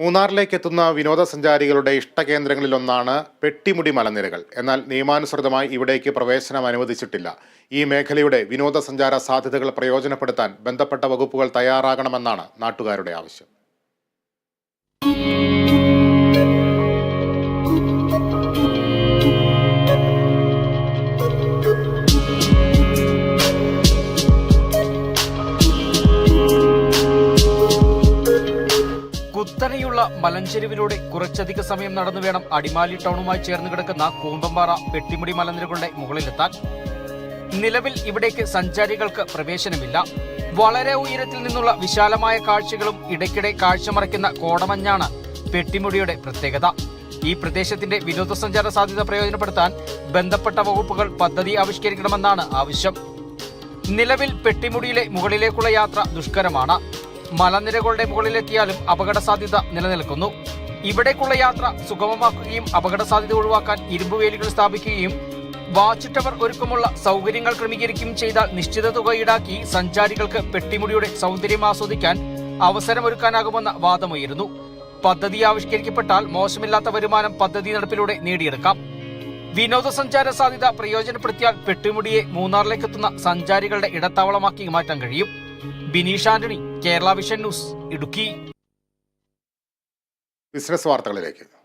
മൂന്നാറിലേക്ക് എത്തുന്ന വിനോദസഞ്ചാരികളുടെ ഇഷ്ടകേന്ദ്രങ്ങളിലൊന്നാണ് പെട്ടിമുടി മലനിരകൾ. എന്നാൽ നിയമാനുസൃതമായി ഇവിടേക്ക് പ്രവേശനം അനുവദിച്ചിട്ടില്ല. ഈ മേഖലയുടെ വിനോദസഞ്ചാര സാധ്യതകൾ പ്രയോജനപ്പെടുത്താൻ ബന്ധപ്പെട്ട വകുപ്പുകൾ തയ്യാറാകണമെന്നാണ് നാട്ടുകാരുടെ ആവശ്യം. കുത്തനെയുള്ള മലഞ്ചെരുവിലൂടെ കുറച്ചധിക സമയം നടന്നു വേണം അടിമാലി ടൗണുമായി ചേർന്ന് കിടക്കുന്ന കൂമ്പമ്പാറ പെട്ടിമുടി മലനിരകളുടെ മുകളിലെത്താൻ. നിലവിൽ ഇവിടേക്ക് സഞ്ചാരികൾക്ക് പ്രവേശനമില്ല. വളരെ ഉയരത്തിൽ നിന്നുള്ള വിശാലമായ കാഴ്ചകളും ഇടയ്ക്കിടെ കാഴ്ചമറയ്ക്കുന്ന കോടമഞ്ഞാണ് പെട്ടിമുടിയുടെ പ്രത്യേകത. ഈ പ്രദേശത്തിന്റെ വിനോദസഞ്ചാര സാധ്യത പ്രയോജനപ്പെടുത്താൻ ബന്ധപ്പെട്ട വകുപ്പുകൾ പദ്ധതി ആവിഷ്കരിക്കണമെന്നാണ് ആവശ്യം. നിലവിൽ പെട്ടിമുടിയിലെ മുകളിലേക്കുള്ള യാത്ര ദുഷ്കരമാണ്. മലനിരകളുടെ മുകളിലെത്തിയാലും അപകട സാധ്യത നിലനിൽക്കുന്നു. ഇവിടേക്കുള്ള യാത്ര സുഗമമാക്കുകയും അപകട സാധ്യത ഒഴിവാക്കാൻ ഇരുമ്പ് വേലികൾ സ്ഥാപിക്കുകയും വാച്ച് ടവർ ഒരുക്കമുള്ള സൗകര്യങ്ങൾ ക്രമീകരിക്കുകയും ചെയ്താൽ നിശ്ചിത തുക ഈടാക്കി സഞ്ചാരികൾക്ക് പെട്ടിമുടിയുടെ സൗന്ദര്യം ആസ്വദിക്കാൻ അവസരമൊരുക്കാനാകുമെന്ന വാദമുയരുന്നു. പദ്ധതി ആവിഷ്കരിക്കപ്പെട്ടാൽ മോശമില്ലാത്ത വരുമാനം പദ്ധതി നടപ്പിലൂടെ നേടിയെടുക്കാം. വിനോദസഞ്ചാര സാധ്യത പ്രയോജനപ്പെടുത്തിയാൽ പെട്ടിമുടിയെ മൂന്നാറിലേക്കെത്തുന്ന സഞ്ചാരികളുടെ ഇടത്താവളമാക്കി മാറ്റാൻ കഴിയും. Bineesh Antony Kerala vision news Idukki. Business വാർത്തകളിലേക്ക്.